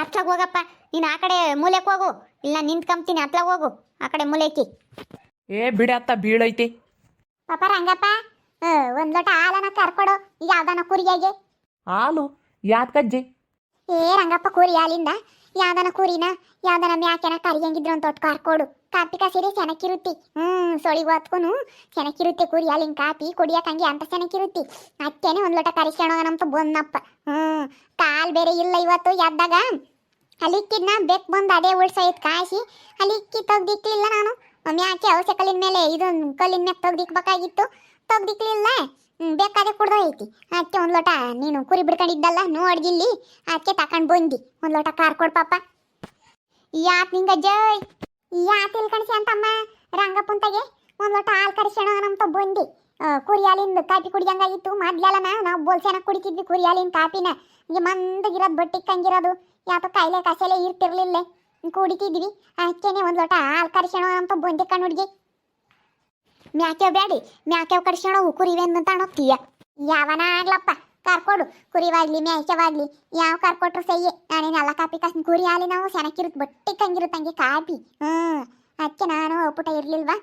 ಅಷ್ಟಾಗ ಹೋಗಪ್ಪ. ನೀನು ಆ ಕಡೆ ಮೂಲೆಗೆ ಹೋಗು. ಇಲ್ಲ ನಿಂತ್ಕೊಂಬ್ತೀನಿ ಅತ್ಲಾಗ ಹೋಗು. ಆ ಕಡೆ ಮೂಲೆಕ್ಕಿ ಏ ಬಿಡ ಅತ್ತ ಬೀಳೈತಿ ಪಾಪ ರಂಗಪ್ಪ ಒಂದ್ ಲೋಟ ಹಾಲನ್ನ ಕರ್ಕೊಡು. ಯಾವ್ದಾನ ಕುರಿಯಾಗೆ ಹಾಲು? ಯಾತ್ಕಜ್ಜಿ ಏ ರಂಗಪ್ಪ ಕುರಿ ಹಾಲಿಂದ. ಯಾವ್ದನ ಕುರಿನ, ಯಾವ್ದನ ಮ್ಯಾಕೆನ ಕರಿಯಂಗಿದ್ರು ಅಂತ ಒಟ್ಟು ಕರ್ಕೊಡು ಕಾಪಿ ಕಸಿರಿ ಚೆನ್ನಾಗಿರುತ್ತೆ ಹ್ಞೂ ಸೊಳಿಗೆ ಹೊತ್ಕೊನು. ಚೆನ್ನಾಗಿರುತ್ತೆ ಕುರಿ ಅಲ್ಲಿಂದ ಕಾಪಿ ಕುಡಿಯಕಂಗೆ ಅಂತ ಚೆನ್ನಾಗಿರುತ್ತೆ ಅಕ್ಕೇನೆ ಒಂದ್ ಲೋಟ ಕರಿಸ್ಕೊಳೋಗನಂತ ಬಂದಪ್ಪ. ಹ್ಞೂ ಕಾಲ್ ಬೇರೆ ಇಲ್ಲ ಇವತ್ತು ಎದ್ದಾಗ ಅಲ್ಲಿಕ್ಕಿದ್ನ ಬೆಕ್ ಬಂದು ಅದೇ ಉಳ್ಸೈತ್ ಕಾಯಿಸಿ ಅಲ್ಲಿಕ್ಕಿ ತೆಗ್ದಿಕ್ಲಿಲ್ಲ ನಾನು. ಮ್ಯಾಕೆ ಔಷಧ ಕಲ್ಲಿನ ಮೇಲೆ ಇದೊಂದು ಕಲ್ಲಿನ ಮ್ಯಾಕ್ ತೆಗ್ದಿಕ್ಬೇಕಾಗಿತ್ತು. ತೆಗ್ದಿಕ್ಲಿಲ್ಲ. ಹ್ಮ್, ಕುಡ್ದ ಐತಿ ಅದಕ್ಕೆ ಒಂದು ಲೋಟ ನೀನು ಕುರಿ ಬಿಡ್ಕೊಂಡಿದ್ದಲ್ಲ ನೋಡ್ಗಿಲ್ಲಿ ಅದಕ್ಕೆ ತಕೊಂಡು ಬಂದಿ. ಒಂದು ಲೋಟ ಕಾರ್ ಕೊಡ್ ಪಾಪ. ಯಾತ್ ನಿಂಗ ಜೈ ಯಾತ್ ಇಲ್ಕಣಿಸಿ ಅಂತಮ್ಮ? ರಂಗಪುಂತಗೆ ಒಂದು ಲೋಟ ಹಾಲು ಕರಿಸೋಣ ಅಂತ ಬಂದಿ. ಕುರಿ ಹಾಲಿಂದ ಕಾಪಿ ಕುಡಿದಂಗಾಗಿತ್ತು ಮೊದ್ಲೆಲ್ಲ ನಾವು ಬೋಲ್ಸೆನ ಕುಡಿತಿದ್ವಿ ಕುರಿ ಹಾಲಿನ ಕಾಪಿನ. ಹಿಂಗೆ ಮಂದಗಿರೋದು ಬಟ್ಟಿಕ್ಕಂಗಿರೋದು ಯಾತೋ ಕಾಯಿಲೆ ಕಸೆಲೆ ಇರ್ತಿರ್ಲಿಲ್ಲ. ಕುಡಿತಿದ್ವಿ. ಅದಕ್ಕೇನೆ ಒಂದು ಲೋಟ ಹಾಲು ಕರಿಸೋಣ ಅಂತ ಬಂದಿ ಕಣ್ಣುಡ್ಗಿ ಮ್ಯಾಕ್ಯಾವ್ ಬ್ಯಾಡಿ ಮ್ಯಾಕ್ಯಾವ್ ಕಡ್ಸ್ಕೊಂಡು ಹೋಗು ಕುರಿವೆಂದು ಅಂತ ಹೋಗ್ತೀಯ ಯಾವನ ಆಗ್ಲಪ್ಪ? ಕರ್ಕೊಡು. ಕುರಿವಾಗ್ಲಿ ಮ್ಯಾಕ್ಯವಾಗ್ಲಿ ಯಾವ ಕರ್ಕೊಟ್ರು ಸಯ್ಯೆ ನಾನೇನೆಲ್ಲ ಕಾಪಿ ಕಾಸು ಕುರಿ ಹಾಲಿ ನಾವು ಸೆನಕಿರುತ್ತೆ ಬಟ್ಟಿ ಕಂಗಿರುತ್ತೆ ಹಂಗೆ ಕಾಪಿ. ಹ್ಞೂ. ಅದಕ್ಕೆ ನಾನು ಒಪ್ಪುಟ ಇರ್ಲಿಲ್ವಾ?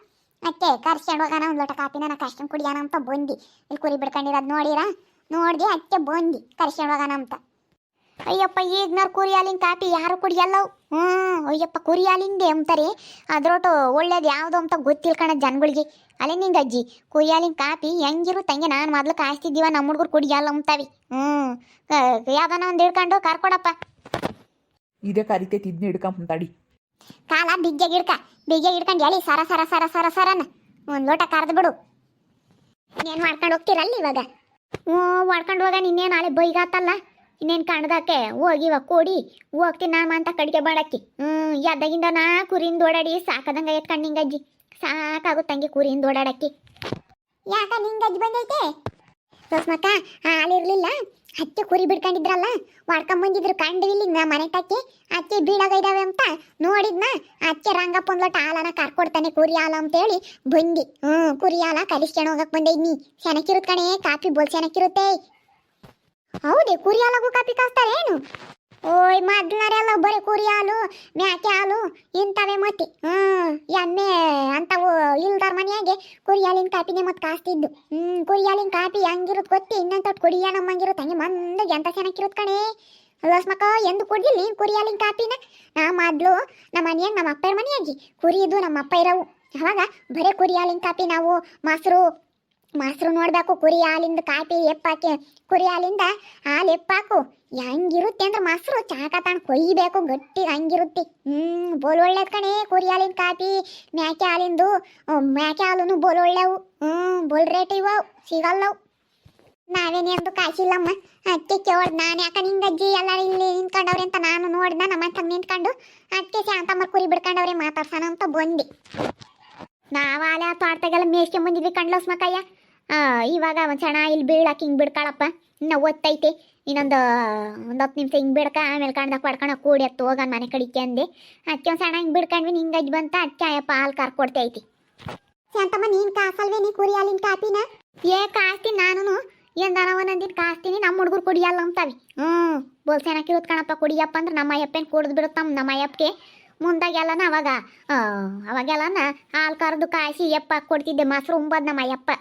ಅದಕ್ಕೆ ಕರ್ಸ್ಕೊಂಡು ಹೋಗೋಣ ಒಂದು ಲೋಟ ಕಾಪಿನ ನಾನು ಕಷ್ಟ ಕುಡಿಯೋಣ ಅಂತ ಬಂದಿ. ಇಲ್ಲಿ ಕುರಿ ಬಿಡ್ಕೊಂಡಿರೋದು ನೋಡಿರ? ನೋಡಿದೆ ಅದಕ್ಕೆ ಬಂದಿ. ಕರ್ಸ್ಕೊಂಡು ಹೋಗೋಣ ಅಂತ. ಅಯ್ಯಪ್ಪ ಈಗ್ನವ್ರು ಕುರಿ ಹಾಲಿನ ಕಾಪಿ ಯಾರು ಕುಡಿಯಲ್ಲವು? ಹ್ಞೂ ಅಯ್ಯಪ್ಪ ಕುರಿ ಹಾಲಿಂದೆ ಅಂತಾರೆ. ಅದ್ರೊಟ್ಟು ಒಳ್ಳೇದು ಯಾವುದು ಅಂತ ಗೊತ್ತಿಲ್ಲ ಕಣ ಜನಗಳಿಗೆ. ಅಲ್ಲೇ ನಿಂಗ ಅಜ್ಜಿ ಕುರಿ ಹಾಲಿನ ಕಾಪಿ ಹೆಂಗಿರುತ್ತೆ ಹಂಗೆ ನಾನು ಮೊದ್ಲು ಕಾಯಿಸ್ತಿದ್ದೀವ ನಮ್ಮ ಹುಡುಗರು ಕುಡಿಯಲ್ಲ ಅಂತಾವಿ. ಹ್ಞೂ ಯಾವ್ದಾನ ಒಂದು ಹಿಡ್ಕೊಂಡು ಕರ್ಕೊಡಪ್ಪ. ಇದೇ ಕರಿತೈತಿ ಇದನ್ನ ಹಿಡ್ಕೊಂಬಂತಾಡಿ ಕಾಲ ಬಿಗ್ಗೆಗೆ ಹಿಡ್ಕ ಬಿಗ್ಗೆಗೆ ಹಿಡ್ಕೊಂಡು ಎಳಿ ಸರ ಸರ ಸರ ಸರ ಸರನ. ಒಂದು ಲೋಟ ಕರೆದು ಬಿಡು. ಏನು ಮಾಡ್ಕೊಂಡು ಹೋಗ್ತೀರಲ್ಲ ಇವಾಗ? ಹ್ಞೂ ಮಾಡ್ಕೊಂಡು ಹೋಗ ನಿನ್ನೇನು ನಾಳೆ ಬೈಗಾತಲ್ಲ. ಇನ್ನೇನು ಕಾಣದಾಕೆ? ಹೋಗಿ ಇವಾಗ ಕೊಡಿ. ಹೋಗ್ತೀನಿ ನಾನು ಅಂತ ಕಡಿಗೆ ಬಾಡಕ್ಕಿ. ಹ್ಞೂ ಎದ್ದಾಗಿಂದ ನಾ ಕುರಿಯಿಂದ ಓಡಾಡಿ ಸಾಕದಂಗೆ ಎತ್ ನಿಂಗಜ್ಜಿ. ಸಾಕಾಗುತ್ತೆ ಹಂಗೆ ಕುರಿಯಿಂದ ಓಡಾಡಕ್ಕೆ. ಯಾಕ ನಿಂಗಜ್ಜಿ ಬಂದೈತೆ? ಸುಸ್ಮಕ್ಕ ಹಾಲಿರಲಿಲ್ಲ ಹಚ್ಚೆ ಕುರಿ ಬಿಡ್ಕೊಂಡಿದ್ರಲ್ಲ. ವಾಡ್ಕೊಂಡ್ ಬಂದಿದ್ರು ಕಂಡಿವಿಲ್ಲಿ ನಾ ಮನೆ ತಕ್ಕಿ. ಅಕ್ಕೆ ಬೀಳಾಗೈದಾವೆ ಅಂತ ನೋಡಿದ್ನ. ಅಚ್ಚೆ ರಂಗಪ್ಪ ಒಂದ್ ಲೋಟ ಹಾಲನ ಕರ್ಕೊಡ್ತಾನೆ ಕುರಿ ಹಾಲ ಅಂತೇಳಿ ಬಂದಿ. ಹ್ಞೂ ಕುರಿ ಹಾಲ ಕಲಿಸ್ಕೊಂಡು ಹೋಗಕ್ಕೆ ಬಂದೈನಿ ಚೆನ್ನಾಗಿರುತ್ತೆ ಕಣೆ ಕಾಪಿ ಬೋಲ್ ಚೆನ್ನಾಗಿರುತ್ತೆ ಹೌದೇ, ಕುರಿ ಹಾಲಾಗೂ ಕಾಪಿ ಕಾಸ್ತಾರೆ ಏನು? ಓಯ್ ಮೊದ್ಲರೆಲ್ಲ ಬರೀ ಕುರಿ ಹಾಲು, ಮ್ಯಾಕೆ ಹಾಲು, ಇಂಥವೇ ಮತ್ತೆ. ಹ್ಮ್ ಎಮ್ಮೆ ಅಂತವು ಇಲ್ದಾರ ಮನೆಯಾಗೆ ಕುರಿ ಹಾಲಿನ ಕಾಪಿನೇ ಮತ್ತೆ ಕಾಸ್ತಿದ್ದು. ಹ್ಮ್ ಕುರಿ ಹಾಲಿನ ಕಾಪಿ ಹೆಂಗಿರುತ್ತೆ ಗೊತ್ತಿ? ಇನ್ನಂತ ಕುಡಿಯ ನಮ್ಮಂಗಿರುತ್ತೆ ಹಂಗೆ ಮಂದಾಗ ಎಂತ ಚೆನ್ನಾಗಿರುತ್ತೆ ಕಣೆ? ಲಸ್ಮಕ್ಕ ಎಂದು ಕುಡ್ದಿಲ್ಲ ಕುರಿ ಹಾಲಿನ ಕಾಪಿನ ನಾ ಮೊದ್ಲು ನಮ್ಮ ಮನೆಯಾಗ ನಮ್ಮ ಅಪ್ಪರ ಮನೆಯಾಗಿ. ಕುರಿ ಇದು ನಮ್ಮ ಅಪ್ಪ ಇರವು. ಅವಾಗ ಬರೀ ಕುರಿ ಹಾಲಿನ ಕಾಪಿ ನಾವು, ಮೊಸರು ಮೊಸರು ನೋಡಬೇಕು, ಕುರಿ ಹಾಲಿಂದ ಕಾಪಿ ಎಪ್ಪಾಕಿ, ಕುರಿ ಹಾಲಿಂದ ಹಾಲು ಎಪ್ಪಾಕು. ಹೆಂಗಿರುತ್ತೆ ಅಂದ್ರೆ ಮೊಸರು ಚಾಕತಾಣ ಕೊಯ್ಬೇಕು, ಗಟ್ಟಿ ಹಂಗಿರುತ್ತೆ. ಹ್ಮ್, ಬೋಲ್ ಒಳ್ಳೇದ್ ಕಣೆ, ಕುರಿ ಹಾಲಿನ ಕಾಪಿ, ಮ್ಯಾಕೆ ಹಾಲಿಂದು ಮ್ಯಾಕೆ ಹಾಲು ಬೋಲ್ ಒಳ್ಳೆವು. ಹ್ಮ್, ಬೋಲ್ ರೇಟ್ ಇವು ಸಿಗಲ್ಲವು. ನಾವೇನೆಂದು ಕಾಸಿಲ್ಲಮ್ಮ. ಅದಕ್ಕೆ ಕೇಳ್ದು ನಾನು ಯಾಕ ನಿಂಗಜ್ಜಿ ಎಲ್ಲ ಇಲ್ಲಿ ನಿಂತ್ಕೊಂಡವ್ರೆ ಅಂತ ನಾನು ನೋಡ್ದ, ನಮ್ಮ ಹತ್ರ ನಿಂತ್ಕೊಂಡು ಅದಕ್ಕೆ ಶಾಂತಮ್ಮ ಕುರಿ ಬಿಡ್ಕೊಂಡವ್ರೆ ಮಾತಾಡ್ಸೋಣ ಅಂತ ಬಂದೆ. ನಾವಾಲೆ ಆ ತೋಟದಾಗೆಲ್ಲ ಮೇಸ್ಕೊಂಬಂದಿದ್ವಿ ಬಂದಿದ್ವಿ ಕಂಡ್ಲೋಸ್ ಮಕ್ಕಯ್ಯ. ಇವಾಗ ಒಂದು ಸಣ್ಣ ಇಲ್ಲಿ ಬೀಳಕ್ಕೆ ಹಿಂಗೆ ಬಿಡ್ಕಾಳಪ್ಪ ಇನ್ನು ಒತ್ತೈತೆ. ಇನ್ನೊಂದು ಒಂದು ಹತ್ತು ನಿಮಿಷ ಹಿಂಗೆ ಬಿಡ್ಕ ಆಮೇಲೆ ಕಣ್ದಾಗ ಪಡ್ಕೊಂಡು ಕೂಡಿ ಅತ್ತು ಹೋಗೋಣ ಮನೆ ಕಡಿಕೆ ಅಂದೆ. ಅದಕ್ಕೆ ಒಂದು ಸಣ್ಣ ಹಿಂಗೆ ಬಿಡ್ಕೊಂಡ್ವಿ ನಿಂಗಜ್ಜಿ ಬಂತ ಅದಕ್ಕೆ ಅಯ್ಯಪ್ಪ ಹಾಲು ಕರ್ಕೊಡ್ತೈತಿ ಶಾಂತಮ್ಮ ನೀನು ಕಾಸಲ್ವೇ ನೀ ಕುರಿ ಹಾಲಿನ ಕಾಪಿನ? ಏ ಕಾಸ್ತೀನಿ ನಾನು ಎಂದಾನ ಒಂದೊಂದಿನ ಕಾಸ್ತೀನಿ ನಮ್ಮ ಹುಡುಗರು ಕುಡಿಯಲ್ಲ ಅಂತಾವಿ ಹ್ಞೂ ಬೋಲ್ ಚೆನ್ನಾಗಿರುತ್ತೆ ಕಣಪ್ಪ ಕುಡಿಯಪ್ಪ ಅಂದ್ರೆ ನಮ್ಮ ಅಯ್ಯಪ್ಪನ ಕುಡ್ದು ಬಿಡುತ್ತಮ್ಮ ನಮ್ಮ ಅಯ್ಯಪ್ಪಗೆ ಮುಂದಾಗೆಲ್ಲನ ಅವಾಗ ಅವಾಗೆಲ್ಲನ ಹಾಲು ಕರೆದು ಕಾಯಿಸಿ ಯಪ್ಪ ಕೊಡ್ತಿದ್ದೆ ಮೊಸರು ಉಂಬದ್ ನಮ್ಮ ಅಯ್ಯಪ್ಪ.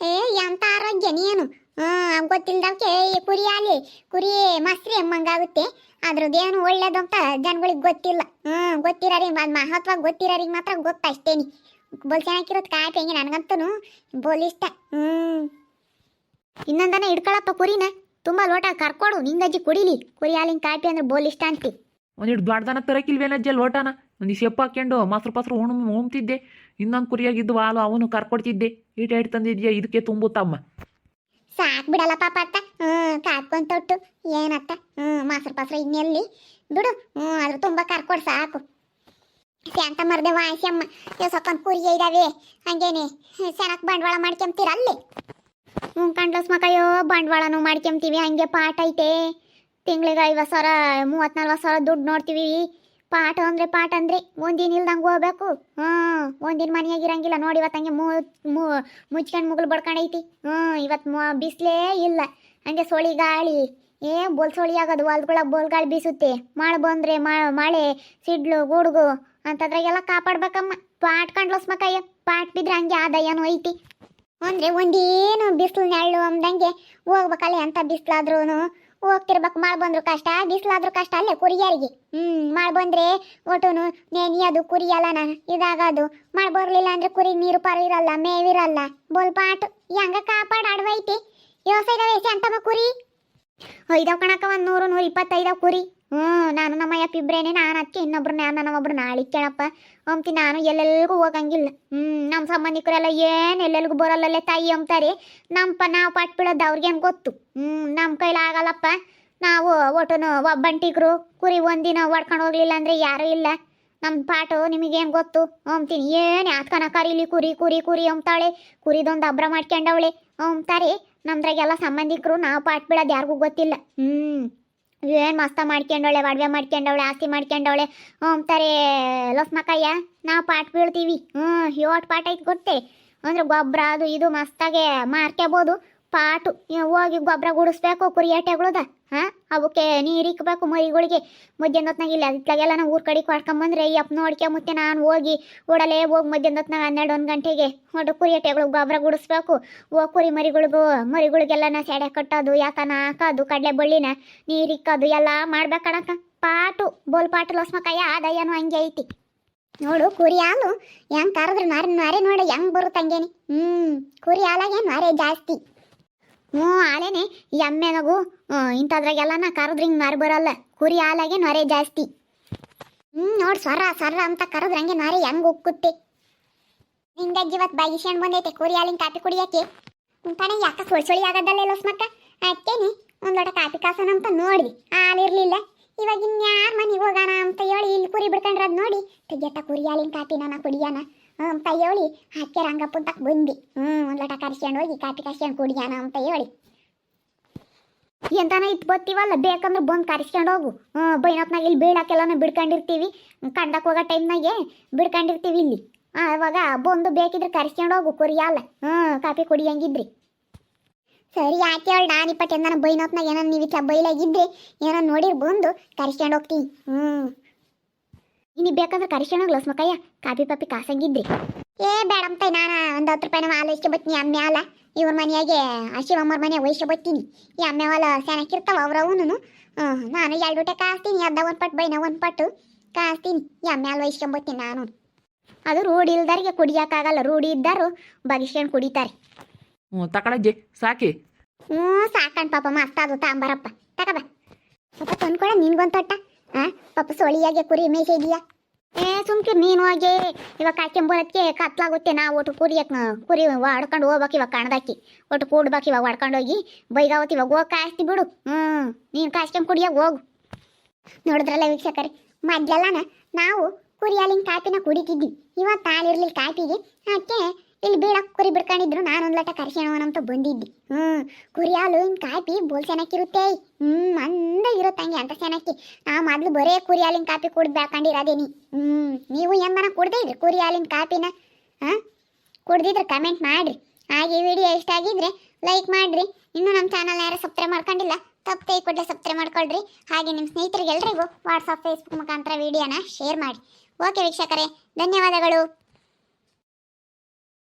ಏ, ಎಂತ ಆರೋಗ್ಯ ನೀನು? ಹ್ಮ್ ಗೊತ್ತಿಲ್ದವಕ್ಕೆ ಕುರಿ ಆಲಿ ಕುರಿ ಮಸ್ರಿ ಎಮ್ಮಂಗಾಗುತ್ತೆ ಅದ್ರದ್ದೇನು ಒಳ್ಳೇದು ಅಂತ ಜನಗಳಿಗೆ ಗೊತ್ತಿಲ್ಲ. ಹ್ಮ್ ಗೊತ್ತಿರೋರಿಗೆ ಮಹತ್ವ ಗೊತ್ತಿರೋರಿಗೆ ಮಾತ್ರ ಗೊತ್ತಷ್ಟೇನಿ. ಬೋಲ್ ಚೆನ್ನಾಗಿರೋದು ಕಾಯಿ ಹೆಂಗೆ ನನಗಂತೂ ಬೋಲ್ ಇಷ್ಟ ಹ್ಮ್. ಇನ್ನೊಂದನ ಇಟ್ಕೊಳಪ್ಪ ಕುರಿನ. ತುಂಬಾ ಲೋಟ ಕರ್ಕೊಡು, ನಿಂಗಜ್ಜಿ ಕುಡಿಲಿ ಕುರಿ ಹಾಲಿನ ಕಾಪಿ ಅಂದ್ರೆ ಬೋಲ್ ಇಷ್ಟ ಅಂತಿ ಒಂದಿಟ್ಟು ದೊಡ್ಡದನ ತರಕಿಲ್ವೇನಜ್ಜಿ ಲೋಟನ? ಒಂದಿಷ್ಟು ಒಂದು ಶೆಪ್ ಹಾಕ್ಕೊಂಡು ಪಾಸ್ರು ಪಸರು ಉಣ್, ಉಣ್ತಿದ್ದೆ. ಇನ್ನೊಂದು ಕುರಿಯಾಗಿದ್ದು ಹಾಲು ಅವನು ಕರ್ಕೊಡ್ತಿದ್ದೆ. ಈಟ ಇಟ್ಟು ತಂದಿದ್ಯಾ? ಇದಕ್ಕೆ ತುಂಬುತ್ತಮ್ಮ ಸಾಕ್ ಬಿಡಲ್ಲ ಪಾಪ ಅತ್ತ. ಹ್ಮ್, ಕಾದ್ಕೊಂಡ್ ತೊಟ್ಟು. ಏನತ್ತ ಹ್ಮ್, ಮಾಸ್ರ ಪಾಸ್ರ ಇನ್ನೆಲ್ಲಿ? ಬಿಡು. ಹ್ಮ್ ಅದ್ರ ತುಂಬಾ ಕರ್ಕೊಡ್ ಸಾಕು. ಶಾಂತ ಮರ್ದೆ ವಾಯ್ಸಮ್ಮ ಇವ್ ಸ್ವಲ್ಪ ಕುರಿಯ ಇದಾವೆ. ಹಂಗೇನೆ. ಚೆನ್ನಾಗ್ ಬಂಡವಾಳ ಮಾಡ್ಕೊಂತೀರ ಅಲ್ಲಿ? ಹ್ಞೂ ಕಂಡ್ಲಸ್ ಮಕ್ಕಯ್ಯೋ ಬಂಡವಾಳನು ಮಾಡ್ಕೊಂತೀವಿ ಹಂಗೆ ಪಾಠ ಐತೆ. ತಿಂಗಳಿಗೆ ಐವತ್ತು ಸಾವಿರ ಮೂವತ್ತು ನಲ್ವತ್ತು ಸಾವಿರ ದುಡ್ಡು ನೋಡ್ತೀವಿ. ಪಾಠ ಅಂದ್ರೆ ಪಾಠ ಅಂದ್ರೆ ಒಂದಿನ ಇಲ್ದಂಗೆ ಹೋಗ್ಬೇಕು. ಹ್ಞೂ ಒಂದಿನ ಮನೆಯಾಗ ಇರಂಗಿಲ್ಲ. ನೋಡಿ ಇವತ್ತಂಗೆ ಮೂ ಮೂ, ಮುಚ್ಕೊಂಡು ಮುಗುಲು ಬಡ್ಕೊಂಡೈತಿ ಹ್ಞೂ ಇವತ್ತು ಬಿಸಿಲೇ ಇಲ್ಲ. ಹಂಗೆ ಸೊಳಿ ಗಾಳಿ. ಏ, ಬೋಲ್ ಸೊಳಿ ಆಗೋದು. ಹೊಲ್ದೊಳಗೆ ಬೋಲ್ ಗಾಳಿ ಬೀಸುತ್ತೆ. ಮಳೆ ಬಂದ್ರೆ ಮಳೆ, ಸಿಡ್ಲು, ಗುಡುಗು ಅಂತದ್ರಾಗೆಲ್ಲ ಕಾಪಾಡ್ಬೇಕಮ್ಮ. ಪಾಟ್ ಕಂಡ್ಲಸ್ಮಕ್ಕಯ್ಯ ಪಾಟ್ ಬಿದ್ರೆ ಹಂಗೆ ಆದಾಯನೂ ಐತಿ. ಅಂದ್ರೆ ಒಂದೇನು ಬಿಸ್ಲು ನೆಳ್ಳು ಅಂದಂಗೆ ಹೋಗ್ಬೇಕಲ್ಲ ಎಂತ ಬಿಸಿಲಾದ್ರೂ ಹೋಗ್ತಿರ್ಬೇಕು ಮಳೆ ಬಂದ್ರು ಕಷ್ಟ, ಬಿಸಿಲಾದ್ರೂ ಕಷ್ಟ ಅಲ್ಲೇ ಕುರಿಯರಿಗೆ. ಹ್ಮ್ ಮಳೆ ಬಂದ್ರೆ ಒಟ್ಟುನು ನೆನೆಯೋದು ಕುರಿಯಲ್ಲನ ಇದಾಗೋದು ಮಳೆ ಬರ್ಲಿಲ್ಲ ಅಂದ್ರೆ ಕುರಿ ನೀರು ಪಾರು ಇರಲ್ಲ, ಮೇವಿರಲ್ಲ. ಬೋಲ್ ಪಾಟ್, ಹೆಂಗ ಕಾಪಾಡ್ ಆಡ್ವೈತಿ ವ್ಯವಸಾಯದ ವಯಸ್ಸು ಅಂತಮ್ಮ ಕುರಿ? ಐದವ್ ಕಣಕ ಒಂದ್ ನೂರು, ನೂರ ಇಪ್ಪತ್ತೈದವ್ ಕುರಿ. ಹ್ಮ್, ನಾನು ನಮ್ಮ ಅಯ್ಯಪ್ಪ ಇಬ್ರೇನೆ, ನಾನು ಅದಕ್ಕೆ ಇನ್ನೊಬ್ರು ನಾನು ನಮ್ಮೊಬ್ರು ನಾಳೆ ಕೇಳಪ್ಪ. ಅಂತಿ ನಾನು ಎಲ್ಲೆಲ್ಗೂ ಹೋಗಂಗಿಲ್ಲ. ಹ್ಮ್ ನಮ್ಮ ಸಂಬಂಧಿಕರೆಲ್ಲ ಏನು ಎಲ್ಲೆಲ್ಗೂ ಬರಲ್ಲಲ್ಲೇ ತಾಯಿ ಅಂತಾರೆ ನಮ್ಮಪ್ಪ ನಾವು ಪಾಟ್ ಬಿಡೋದು ಅವ್ರಿಗೇನು ಗೊತ್ತು? ಹ್ಮ್ ನಮ್ಮ ಕೈಲಿ ಆಗಲ್ಲಪ್ಪ. ನಾವು ಒಟ್ಟನು ಒಬ್ಬಂಟಿಗರು ಕುರಿ ಒಂದಿನ ಹೊಡ್ಕೊಂಡು ಹೋಗ್ಲಿಲ್ಲ ಅಂದ್ರೆ ಯಾರೂ ಇಲ್ಲ. ನಮ್ಮ ಪಾಟು ನಿಮಗೇನು ಗೊತ್ತು? ಅಂತೀನಿ ಏನು ಯಾತ್ಕನ ಇಲ್ಲಿ ಕುರಿ ಕುರಿ ಕುರಿ ಅಂತಾಳೆ ಕುರಿದೊಂದು ಅಬ್ರ ಮಾಡ್ಕೊಂಡವಳೆ. ಅಂತಾರೆ ನಮ್ದ್ರಾಗೆಲ್ಲ ಸಂಬಂಧಿಕರು, ನಾವು ಪಾಟ್ ಬಿಡೋದು ಯಾರಿಗೂ ಗೊತ್ತಿಲ್ಲ. ಹ್ಮ್. ಏನು ಮಸ್ತ ಮಾಡ್ಕೊಂಡವಳೆ, ಒಡವೆ ಮಾಡ್ಕೊಂಡವಳೆ, ಆಸ್ತಿ ಮಾಡ್ಕೊಂಡವಳೆ. ಅಂತಾರೆ ಲಸ್ಮಕ್ಕಯ್ಯ ನಾವು ಪಾಟ್ ಬೀಳ್ತೀವಿ. ಹ್ಞೂ ಏಟ್ ಪಾಟ್ ಐತೆ ಗೊತ್ತೇ? ಅಂದ್ರೆ ಗೊಬ್ಬರ ಅದು ಇದು ಮಸ್ತಾಗೆ ಮಾರ್ಕೋಬೋದು ಪಾಟು ಹೋಗಿ ಗೊಬ್ಬರ ಗುಡಿಸ್ಬೇಕು, ಕುರಿ ಏಟೆಗಳದ ಹಾಂ? ಅವಕ್ಕೆ ನೀರು ಇಕ್ಬೇಕು ಮರಿಗಳಿಗೆ ಮಧ್ಯಾಹ್ನ ಹೊತ್ನಾಗ ಇಲ್ಲ ಇತ್ಲಾಗೆಲ್ಲ ನಾವು ಊರ್ ಕಡೆ ಕೊಡ್ಕೊಂಬಂದ್ರೆ ಅಪ್ಪ ನೋಡ್ಕೆ ಮುತ್ತೆ ನಾನು ಹೋಗಿ ಓಡಲೇ ಹೋಗಿ ಮಧ್ಯಾಹ್ನ ಹೊತ್ನಾಗ ಹನ್ನೆರಡು ಒಂದು ಗಂಟೆಗೆ ಹೊಟ್ಟು ಕುರಿ ಏಟೆಗಳಿಗೆ ಗೊಬ್ಬರ ಗುಡಿಸ್ಬೇಕು. ಹೋಗಿ ಕುರಿ ಮರಿಗಳಿಗೂ, ಮರಿಗಳಿಗೆಲ್ಲನ ಸೆಡೆ ಕಟ್ಟೋದು ಯಾಕನ ಹಾಕೋದು ಕಡಲೆ ಬಳ್ಳಿನ ನೀರು ಇಕ್ಕೋದು, ಎಲ್ಲ ಮಾಡ್ಬೇಕಣಕ್ಕ ಪಾಟು, ಬೋಲ್ ಪಾಟು ಲೋಸ್ಮಕಾಯ ಅದಯ್ಯನು ಹಂಗೆ ಐತಿ. ನೋಡು ಕುರಿ ಹಾಲು ಹೆಂಗ್ ಕರೆದ್ರೆ ನಾರಿ, ನಾರೆ ನೋಡು ಹೆಂಗೆ ಬರುತ್ತೆ ಹಂಗೇನಿ. ಹ್ಮ್, ಕುರಿ ಹಾಲಾಗೇನು ನಾರೆ ಜಾಸ್ತಿ. ಹ್ಞೂ ಹಾಲೇನೆ ಈ ಎಮ್ಮೆನಗು ಇಂಥದ್ರಾಗೆಲ್ಲನ ಕರೆದ್ರೆ ಹಿಂಗೆ ನಾರು ಬರಲ್ಲ. ಕುರಿ ಹಾಲಾಗೆ ನೊರೆ ಜಾಸ್ತಿ. ಹ್ಞೂ, ನೋಡಿ ಸ್ವರ ಸ್ವರ ಅಂತ ಕರೆದ್ರೆ ಹಂಗೆ ನಾರಿ ಹೆಂಗ್ ಉಕ್ಕುತ್ತೆ. ನಿಂದ ಇವತ್ತು ಬಾಗಿಸ್ಕೊಂಡು ಬಂದೈತೆ, ಕುರಿ ಹಾಲಿನ ಕಾಪಿ ಕುಡಿಯಕ್ಕೆ. ಕಣೆ ಯಾಕ ಸುಳಿ ಸುಳಿ ಇಲ್ಲ ಲೋಸ್ಮಕ್ಕ ಅಕ್ಕೇನಿ, ಒಂದು ಲೋಟ ಕಾಪಿ ಕಾಸನ ಅಂತ ನೋಡಿ ಹಾಲು ಇರಲಿಲ್ಲ ಇವಾಗ ಇನ್ಯಾರ ಮನೆಗೆ ಹೋಗೋಣ ಅಂತ ಹೇಳಿ ಇಲ್ಲಿ ಕುರಿ ಬಿಡ್ಕೊಂಡ್ರದ್ ನೋಡಿ, ತೆಗಿಯತ್ತ ಕುರಿ ಹಾಲಿನ ಕಾಪಿನ ನಾ ಕುಡಿಯಾನ. ಅಂತ ಹೇಳಿ ರಂಗಪ್ಪನ ತಕ್ ಬಂದ್ವಿ. ಹ್ಮ್, ಒಂದ್ ಲೋಟ ಕರ್ಸ್ಕೊಂಡು ಹೋಗಿ, ಕಾಫಿ ಕರ್ಸ್ಕೊಂಡು ಕುಡಿಯಾನ ಅಂತ ಹೇಳಿ. ಎಂತಾನ ಇತ್ತು ಬತ್ತೀವಲ್ಲ ಬೇಕಂದ್ರೆ ಬಂದು ಕರ್ಸ್ಕೊಂಡು ಹೋಗು. ಹ್ಞೂ ಬೈನತ್ನಾಗ ಇಲ್ಲಿ ಬೀಳಕ್ಕೆಲ್ಲನ ಬಿಡ್ಕೊಂಡಿರ್ತೀವಿ. ಕಂಡಕ್ಕೆ ಹೋಗೋ ಟೈಮ್ನಾಗೆ ಬಿಡ್ಕೊಂಡಿರ್ತೀವಿ ಇಲ್ಲಿ. ಆವಾಗ ಬಂದು ಬೇಕಿದ್ರೆ ಕರ್ಸ್ಕೊಂಡು ಹೋಗು ಕುರಿಯಲ್ಲ ಹ್ಞೂ ಕಾಫಿ ಕುಡಿಯಂಗಿದ್ರಿ. ಸರಿ ಯಾಕೆ ಹೇಳಿ ನಾನು ಇಪ್ಪತ್ತು ಎಂದನ ಬೈನತ್ನಾಗ ಏನೋ ನೀವು ಬೈಲಾಗಿದ್ದೆ ಏನೋ ನೋಡಿರ್ ಬಂದು ಕರ್ಸ್ಕೊಂಡು ಹೋಗ್ತೀನಿ. ಹ್ಮ್. ಇನ್ನು ಬೇಕಂದ್ರೆ ಕರ್ಸ್ಕೊಂಡು ಹೋಗ್ಲ ಮಕ್ಕಯ್ಯ ಕಾಪಿ ಪಾಪಿ ಕಾಸಂಗಿದ್ರಿ. ಏ ಬೇಡಂತ ನಾನು ಒಂದು ಹತ್ತು ರೂಪಾಯಿನ ಹಾಲು ಇಷ್ಟ ಬತ್ತೀನಿ. ಅಮ್ಮೆ ಹಾಲ ಇವ್ರ ಮನೆಯಾಗೆ ಅಮ್ಮರ ಮನೆ ವಹಿಸ ಬತ್ತೀನಿ. ಈ ಅಮ್ಮೆ ಹಾಲು ಸೆನಕ್ಕಿರ್ತಾವ ಅವ್ರವನು ನಾನು ಎರಡು ಊಟ ಕಾಸ್ತೀನಿ. ಅರ್ಧ ಒಂದು ಪಟ್ಟು ಬೈನ ಒಂದು ಪಟ್ಟು ಕಾಸ್ತೀನಿ. ಈ ಅಮ್ಮೆ ಹಾಲು ವಹಿಸ್ಕೊಂಬತ್ತೀನಿ ನಾನು. ಅದು ರೂಢಿ ಇಲ್ದಾರಿಗೆ ಕುಡಿಯೋಕ್ಕಾಗಲ್ಲ. ರೂಢಿ ಇದ್ದಾರು ಬಗಿಸ್ಕೊಂಡು ಕುಡಿತಾರೆ. ಹ್ಞೂ ತಕೊಳಜ್ಜೆ ಸಾಕಿ. ಹ್ಞೂ ಸಾಕಣ್ ಪಾಪ ಮಸ್ತ್ ಅದು ತಾಂಬಾರಪ್ಪ ತಕಬ ಸ್ವಲ್ಪ ತಂದ್ಕೊಡ ನಿನ್ಗೊಂದು ತೊಟ್ಟ. ಪಾಪ ಸೊಳಿಯಾಗೆ ಕುರಿ ಮೇಯ್ಸಿದ್ಯಾ ಏ, ಸುಮ್ಕೆ ನೀನು ಹೋಗಿ ಇವಾಗ ಕಾಯ್ಕೊಂಬರೋದಕ್ಕೆ ಕತ್ಲಾಗುತ್ತೆ ನಾ ಒಟ್ಟು ಕುರಿಯಕ್ ಕುರಿ ಹೊಡ್ಕೊಂಡು ಹೋಗ್ಬೇಕು ಇವಾಗ ಕಣದಾಕಿ. ಒಟ್ಟು ಕೂಡ್ಬೇಕು ಇವಾಗ ಹೊಡ್ಕೊಂಡು ಹೋಗಿ ಬೈಗಾವತ್ತು ಇವಾಗ ಹೋಗಿ ಕಾಯಿಸ್ತಿ ಬಿಡು. ಹ್ಞೂ ನೀನು ಕಾಯ್ಸ್ಕೊಂಡು ಕುಡಿಯಾಗ ಹೋಗು. ನೋಡಿದ್ರಲ್ಲ ವೀಕ್ಷಕರೇ ಮೊದ್ಲೆಲ್ಲನ ನಾವು ಕುರಿ ಹಾಲಿನ ಕಾಪಿನ ಕುಡಿತಿದ್ವಿ. ಇವತ್ತು ಹಾಲಿರ್ಲಿಲ್ಲ ಕಾಪಿಗೆ, ಅದಕ್ಕೆ ಇಲ್ಲಿ ಬೀಳಕ್ಕೆ ಕುರಿ ಬಿಡ್ಕೊಂಡಿದ್ರು. ನಾನು ಒಂದ ಲಟ ಕರ್ಸ್ಕೊಳ್ಳೋಣ ಅಂತ ಬಂದಿದ್ದಿ. ಹ್ಞೂ ಕುರಿ ಹಾಲು ಹಿಂಗೆ ಕಾಪಿ ಬೋಲ್ ಚೆನ್ನಾಗಿರುತ್ತೆ ಹ್ಞೂ ಇರುತ್ತೆ ಹಂಗೆ ಅಂತ ಚೆನ್ನಾಗಿ ನಾ ಮೊದಲು ಬರೇ ಕುರಿ ಹಾಲಿನ ಕಾಪಿ ಕುಡ್ದು ಬೆಳ್ಕೊಂಡಿರೋದೇನಿ ಹ್ಞೂ ನೀವು ಎಂದನ ಕುಡ್ದೇ ಇದ್ರಿ ಕುರಿ ಹಾಲಿನ ಕಾಪಿನ. ಹಾಂ, ಕುಡ್ದಿದ್ರೆ ಕಮೆಂಟ್ ಮಾಡಿರಿ. ಹಾಗೆ ವಿಡಿಯೋ ಇಷ್ಟ ಆಗಿದ್ರೆ ಲೈಕ್ ಮಾಡಿರಿ. ಇನ್ನೂ ನಮ್ಮ ಚಾನಲ್ ಯಾರು ಸಬ್ಸ್ಕ್ರೈಬ್ ಮಾಡ್ಕೊಂಡಿಲ್ಲ, ತಪ್ಪೇ ಕೂಡಲೇ ಸಬ್ಸ್ಕ್ರೈಬ್ ಮಾಡ್ಕೊಳ್ರಿ. ಹಾಗೆ ನಿಮ್ಮ ಸ್ನೇಹಿತರಿಗೆಲ್ರಿಗೂ ವಾಟ್ಸಪ್ ಫೇಸ್ಬುಕ್ ಮುಖಾಂತರ ವಿಡಿಯೋನ ಶೇರ್ ಮಾಡಿ. ಓಕೆ ವೀಕ್ಷಕರೇ, ಧನ್ಯವಾದಗಳು.